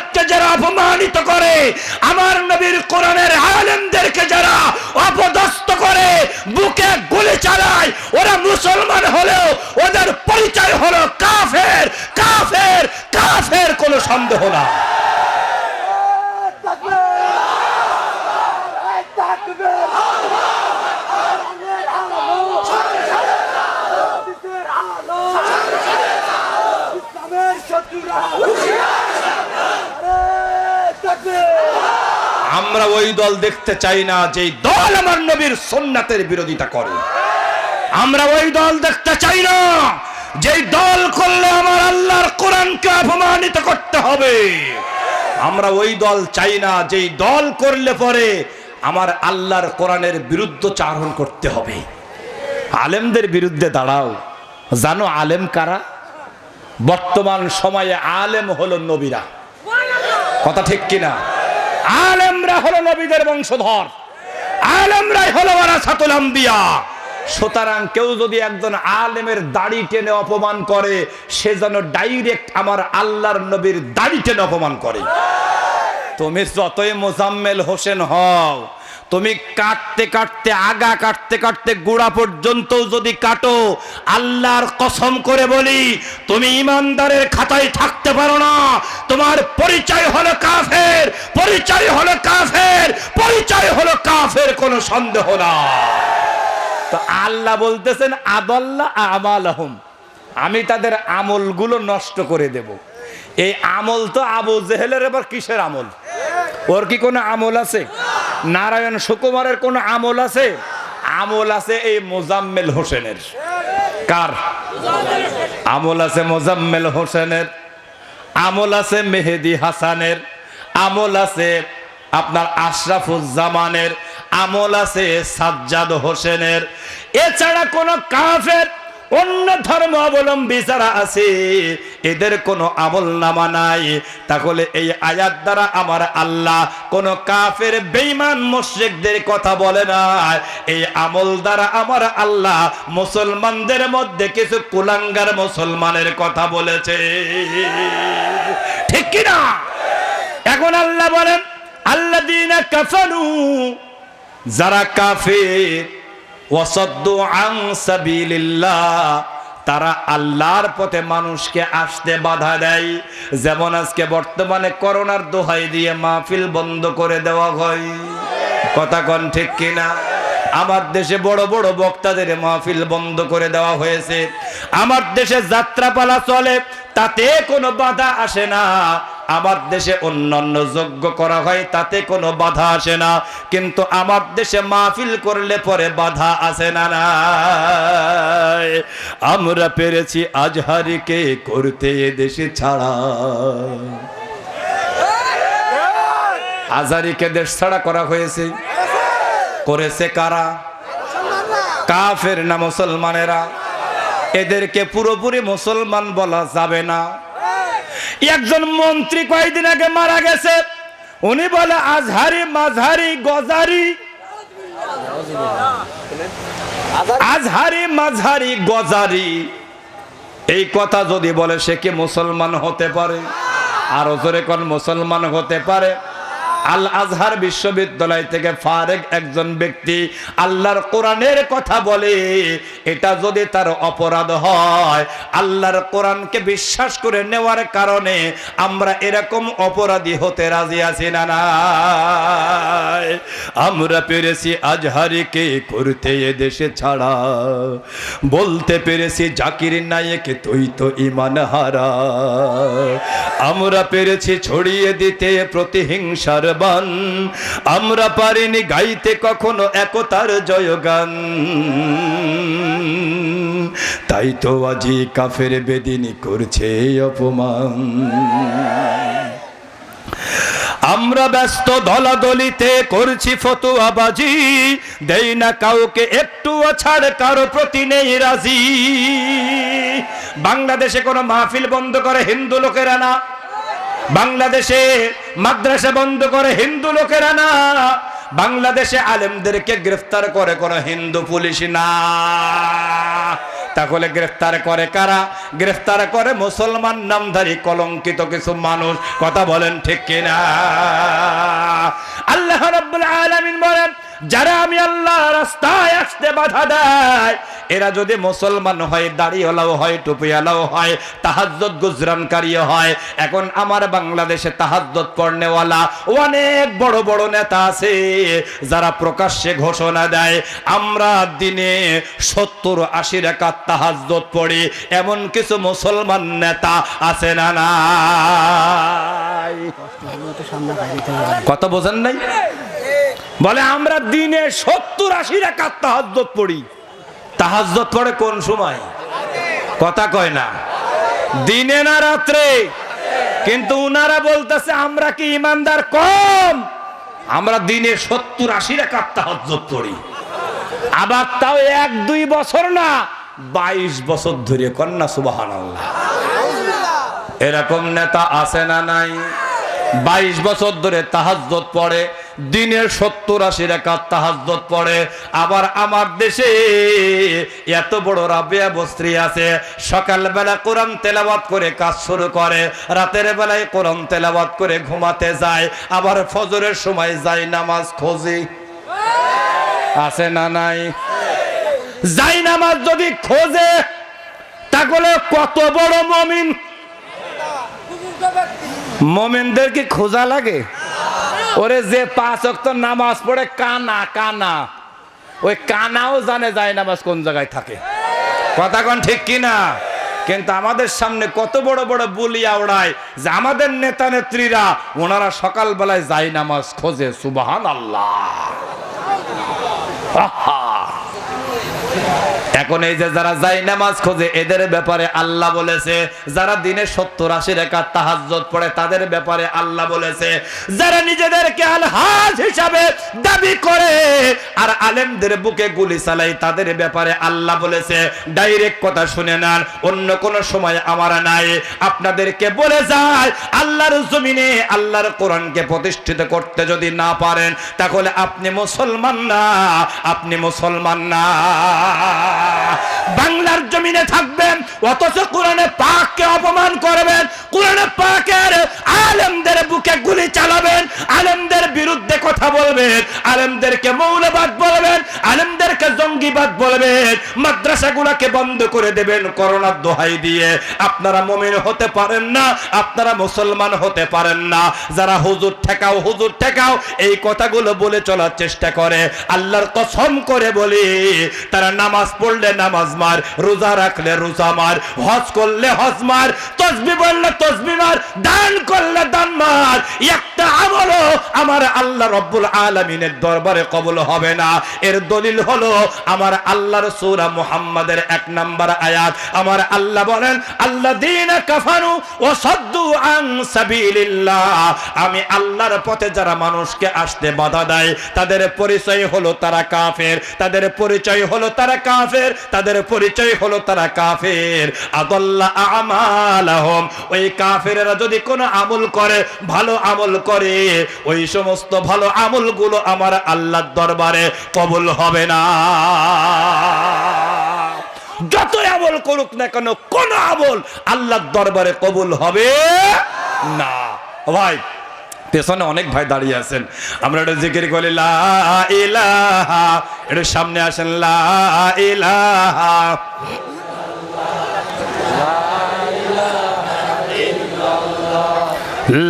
সুন্নাতকে যারা অপমানিত করে, আমার নবীর কোরআনের আলেমদেরকে যারা অপদস্থ করে, বুকে গুলি চালায়, ওরা মুসলমান হলেও ওদের পরিচয় হলো কাফের কাফের কাফের কোনো সন্দেহ না। আমরা ওই দল দেখতে চাই না যে দল আমার নবীর সোননাথের বিরোধিতা করে। আমরা ওই দল দেখতে চাই না যে দল করলে আমার আল্লাহর কোরআনকে অপমানিত করতে হবে। আমরা ওই দল চাই না যেই দল করলে পরে আমার আল্লাহর কোরআনের বিরুদ্ধ চারণ করতে হবে। আলেমদের বিরুদ্ধে দাঁড়াও। জানো আলেম কারা? বর্তমান সময়ে আলেম হলো নবীরা। কথা ঠিক কিনা? আলেমরা হলো নবীদের বংশধর। আলেমরাই হলো ওয়ারাসাতুল আম্বিয়া। সুতরাং কেউ যদি একজন আলেমের দাড়ি টেনে অপমান করে, সে যেন ডাইরেক্ট আমার আল্লাহর নবীর দাড়ি টেনে অপমান করে। তুমি যতই মোজাম্মেল হোসেন হও তুমি কাটতে কাটতে, আগা কাটতে কাটতে গোড়া পর্যন্ত যদি কাটো, আল্লাহর কসম করে বলি, তুমি ইমানদারের খাতায় থাকতে পারো না। তোমার পরিচয় হলো কাফের, পরিচয় হলো কাফের, পরিচয় হলো কাফের, কোনো সন্দেহ না তো আল্লাহ বলতেছেন আদাল্লাহ আমালহম, আমি তাদের আমলগুলো নষ্ট করে দেব। এই আমল তো আবু জেহেলের, এবার কিসের আমল? ওর কি কোনো আমল আছে? নারায়ণ সুকুমারের কোনো আমল আছে? আমল আছে এই মোজাম্মেল হোসেনের। কার? আমল আছে মোজাম্মেল হোসেনের। আমল আছে মেহেদি হাসানের। আমল আছে আপনার আশরাফুজ্জামানের। আমল আছে সাজ্জাদ হোসেনের। এছাড়া কোন কাফের অন্য ধর্ম অবলম্বী যারা আছে, এদের কোনো আমল নামা নাই। তাহলে এই আয়াত দ্বারা আমার আল্লাহ কোন কাফের, বেঈমান মুশরিকদের কথা বলে না। এই আমল দ্বারা আমার আল্লাহ মুসলমানদের মধ্যে কিছু কুলাঙ্গার মুসলমানের কথা বলেছে। ঠিক কিনা? এখন আল্লাহ বলেন আল্লাহ দিনা কাফানু যারা কাফের ওয়াসাদ্দু আন সাবিলিল্লাহ। তারা আল্লাহর পথে মানুষকে আসতে বাধা দেয়। যেমন আজকে বর্তমানে করোনার দোহাই দিয়ে মাহফিল বন্ধ করে দেওয়া হয়। কথা কন ঠিক কিনা? আমার দেশে বড় বড় বক্তাদের মাহফিল বন্ধ করে দেওয়া হয়েছে। আমার দেশে যাত্রাপালা চলে, তাতে কোনো বাধা আসে না। আমার দেশে অন্যান্য যোগ্য করা হয়, তাতে কোনো বাধা আসে না। কিন্তু আমার দেশে মাহফিল করলে পরে বাধা আসে না না। আমরা পেরেছি আজহারিকে করতে দেশে ছাড়া। আজহারিকে দেশ ছাড়া করা হয়েছে। করেছে কারা? কাফের না মুসলমানেরা? এদেরকে পুরোপুরি মুসলমান বলা যাবে না। একজন মন্ত্রী কয়েকদিন আগে মারা গেছে? উনি বলে, আজহারি, মাঝহারি, গজারি। আজহারি, মাঝহারি, গজারি। এই কথা যদি বলে, সে কি মুসলমান হতে পারে? আরও জোরে কোন, মুসলমান হতে পারে? আল আজহার বিশ্ববিদ্যালয় থেকে ফারেক একজন ব্যক্তি আল্লাহর কোরআনের কথা বলে, এটা যদি তার অপরাধ হয়, আল্লাহর কোরআনকে বিশ্বাস করে নেওয়ার কারণে আমরা এরকম অপরাধী হতে রাজি আছি না না আমরা পেরেছি আজহারিকে করতে এ দেশে ছাড়া। বলতে পেরেছি জাকির নায়েকে, তুই তো ইমান হারা। আমরা পেরেছি ছড়িয়ে দিতে প্রতিহিংসার বান আমরা পারিনি গাইতে কখনো একতার জয়গান। তাই তো আজি কাফের বেদিনী করছে অপমান। আমরা ব্যস্ত দলাদলিতে করছি ফতুয়াবাজি। দেই না কাউকে একটু ছাড় কারও প্রতি নেই রাজি। বাংলাদেশে কোনো মাহফিল বন্ধ করে হিন্দু লোকেরা না। বাংলাদেশে মাদ্রাসা বন্ধ করে হিন্দু লোকেরা না। বাংলাদেশে আলেমদেরকে গ্রেফতার করে কোনো হিন্দু পুলিশ না। তাহলে গ্রেফতার করে কারা? গ্রেফতার করে মুসলমান নামধারী কলঙ্কিত কিছু মানুষ। কথা বলেন ঠিক কিনা? আল্লাহ রাব্বুল আলামিন বলেন যারা আমি আল্লাহ রাস্তায় আসতে বাধা দেয় এরা যদি মুসলমান হয় দাড়িওয়ালাও হয় টুপিওয়ালাও হয় তাহাজ্জত গুজরানকারীও হয় এখন আমার বাংলাদেশে তাহাজ্জত পড়নেওয়ালা অনেক বড় বড় নেতা আছে যারা প্রকাশ্যে ঘোষণা দেয় আমরা দিনে সত্তর আশি রেখাত তাহাজ্জত পড়ি এমন কিছু মুসলমান নেতা আছে না নাই? কত বোঝেন নাই? বলে, আমরা দিনে সত্তর আশি রেখাত তাহাজ্জত পড়ি। তাহাজ্জত পড়ে কোন সময়? কথা কয় না। দিনে না রাত্রে? কিন্তু উনারা বলতেছে, আমরা কি ইমানদার কম? আমরা দিনে সত্তর আশি রেখাত তাহাজ্জত পড়ি। আবার তাও এক, দুই বছর না, বাইশ বছর ধরে কন্যা সুবাহান এরকম নেতা আছে না নাই? বাইশ বছর ধরে তাহাজ্জত পড়ে। দিনের সত্তর আশি রেখাত তাহাজ্জত পড়ে। আবার আমার দেশে এত বড় রাবিয়া বস্ত্রী আছে, সকালবেলা কোরআন তেলাওয়াত করে কাজ শুরু করে, রাতের বেলায় কোরআন তেলাওয়াত করে ঘুমাতে যায়, আবার ফজরের সময় যায় নামাজ খোঁজে। আছে না নাই? যাই নামাজ যদি খোঁজে, তাহলে কত বড় মমিন। মোমেনদের কি খোঁজা লাগে? ওরে যে পাঁচ অক্ত নামাজ পড়ে কানা কানা। ওই কানাও জানে যায় নামাজ কোন জায়গায় থাকে। কথা কোন ঠিক কিনা? কিন্তু আমাদের সামনে কত বড় বড় বুলিয়া ওড়ায় যে আমাদের নেতা নেত্রীরা, ওনারা সকালবেলায় যাই নামাজ খোঁজে সুবাহান আল্লাহ আহা! এখন এই যে যারা যাই নামাজ খোঁজে, এদের ব্যাপারে আল্লাহ বলেছে, যারা দিনে সত্তর আশি রেখা তাহাজ্জত পড়ে, তাদের ব্যাপারে আল্লাহ বলেছে, যারা নিজেদেরকে আলহাজ হিসাবে দাবি করে আর আলেমদের বুকে গুলি চালাই তাদের ব্যাপারে আল্লাহ বলেছে, ডাইরেক্ট কথা শুনে নেন, অন্য কোন সময় আমার নাই। আপনাদেরকে বলে যায়, আল্লাহর জমিনে আল্লাহর কোরআনকে প্রতিষ্ঠিত করতে যদি না পারেন, তাহলে আপনি মুসলমান না, আপনি মুসলমান না। বাংলার জমিনে থাকবেন, অথচ কোরআনে পাককে অপমান করবেন, কোরআনে পাকের আলেমদের বুকে গুলি চালাবেন, আলেমদের বিরুদ্ধে কথা বলবেন, আলেমদেরকে মৌলবাদ মাদ্রাসাগুলোকে বন্ধ করে দেবেন করোনার দোহাই দিয়ে। আপনারা মমিন হতে পারেন না, আপনারা মুসলমান হতে পারেন না। যারা হুজুর ঠেকাও হুজুর ঠেকাও, এই কথাগুলো বলে চলার চেষ্টা করে। আল্লাহর কসম করে বলি, তারা নামাজ পড়লে নামাজ মার, রোজা রাখলে রোজা মার, হজ করলে হজ মার, তসবি বললে তসবি মার, দান করলে দান মার। একটা আমলও আমার আল্লাহ রব্বুল আলমিনের দরবারে কবল হবে না। এর দলিল হলো, আমার আল্লাহর সূরা মুহাম্মাদের এক নাম্বার আয়াত। আমার আল্লাহ বলেন আল্লাহ দিন কাফানু ও সদ্দু আং সাবিলিল্লাহ। আমি আল্লাহর পথে যারা মানুষকে আসতে বাধা দেয়, তাদের পরিচয় হলো তারা কাফের। তাদের পরিচয় হলো তারা কাফের। তাদের পরিচয় হলো তারা কাফের। আদাল্লাহ আমালাহুম। ওই কাফেরেরা যদি কোনো আমল করে, ভালো আমল করে, ওই সমস্ত ভালো আমলগুলো আমার আল্লাহর দরবারে কবুল হবে না। যত আমল করুক না কেন, কোন আমল আল্লাহর দরবারে কবুল হবে না। ভাই, পেছনে অনেক ভাই দাঁড়িয়ে আছেন। আমরা এটা জিকির করি, লা একটু সামনে আসেন, লা ইলাহা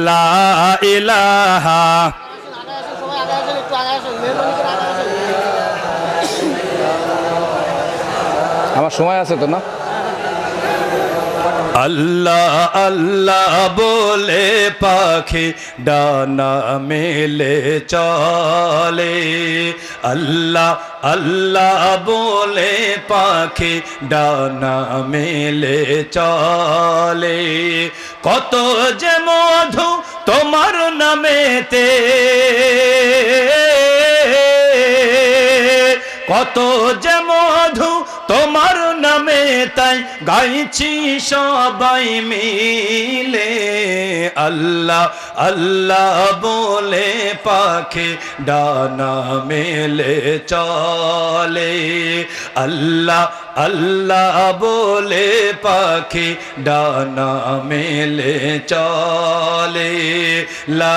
লা আমার সময় আছে তো না? আল্লাহ আল্লাহ বলে পাখি ডানা মেলে চলে। আল্লাহ আল্লাহ বলে পাখি ডানা মেলে চলে। কত যে মধু তোমার নামেতে, কত যে তোমার নামে তাই গাইছি সবাই মিলে। আল্লাহ আল্লাহ বলে পাখি ডানা মেলে চলে। আল্লাহ আল্লাহ বলে পাখি ডানা মেলে চলে। লা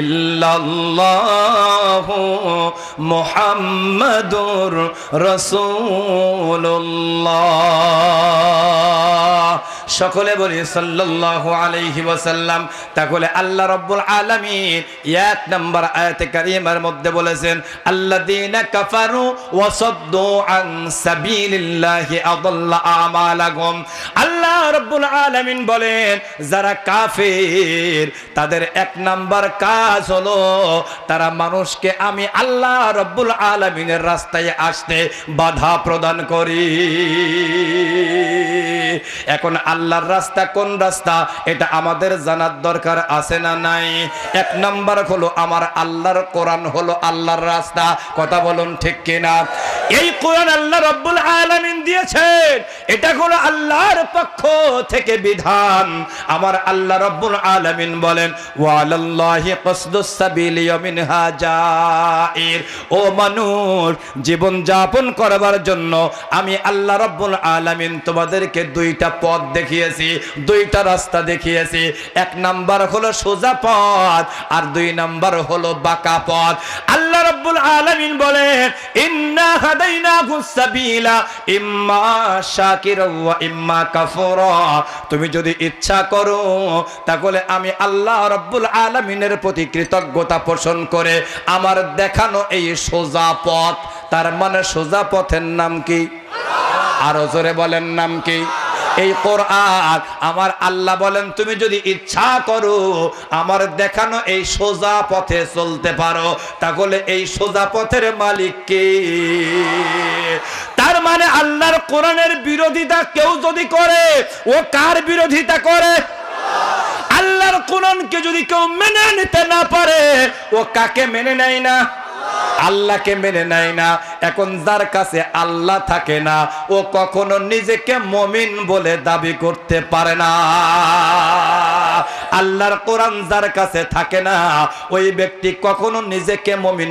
ইল্লাল্লাহু মুহাম্মাদুর রাসূলুল্লাহ। সকলে বলি সাল্লাল্লাহু আলাইহি ওয়াসাল্লাম। তাহলে আল্লাহ রাব্বুল আলামিন এক নম্বর আয়াতে কারিমার মধ্যে বলেছেন, আল্লাযীনা কাফারু ওয়া সাদ্দু আন সাবিলিল্লাহি আদাল্লা আমালাকুম আল্লাহ রাব্বুল আলামিন বলেন, যারা কাফের, তাদের এক নাম্বার কাজ হলো তারা মানুষকে আমি আল্লাহ রব্বুল আলামিনের রাস্তায় আসতে বাধা প্রদান করি। এখন আল্লাহর রাস্তা কোন রাস্তা? এটা আমাদের জানার দরকার আছে না নাই? এক নাম্বার হলো আমার আল্লাহর কোরআন হলো আল্লাহর রাস্তা। কথা বলুন ঠিক কিনা? এই কোরআন আল্লাহ রব্বুল আলামিন দিয়েছেন। এটা হলো আল্লাহর পক্ষ থেকে বিধান। আমার আল্লাহ রব্বুল আলামিন বলেন, ওয়ালাল্লাহি কসদুস সাবিলি মিনহা জাইর। ও মানুষ, জীবন যাপন করবার জন্য আমি আল্লাহ রব্বুল আলামিন তোমাদেরকে দুইটা পথ দেখিয়েছি, দুইটা রাস্তা দেখিয়েছি। এক নাম্বার হলো সোজা পথ আর দুই নাম্বার হলো বাঁকা পথ। আল্লাহ রব্বুল আলামিন বলেন ইন্না তুমি যদি ইচ্ছা করো, তাহলে আমি আল্লাহ রব্বুল আলামিনের প্রতি কৃতজ্ঞতা পোষণ করে আমার দেখানো এই সোজা পথ, তার মানে সোজা পথের নাম কি? আরও জোরে বলেন নাম কি? এই কোরআন, আমার আল্লাহ বলেন, তুমি যদি ইচ্ছা করো আমার দেখানো এই সোজা পথে চলতে পারো, তাহলে এই সোজা পথের মালিক কে? তার মানে আল্লাহর কোরআনের বিরোধিতা কেউ যদি করে, ও কার বিরোধিতা করে? আল্লাহর কোরআনকে যদি কেউ মেনে নিতে না পারে, ও কাকে মেনে নেয় না? আল্লাহকে মেনে নেয় না। এখন যার কাছে আল্লাহ থাকে না, ও কখনো নিজেকে মমিন বলে দাবি করতে পারে না। আল্লাহর কোরআন যার কাছে থাকে না, ওই ব্যক্তি কখনো নিজেকে মমিন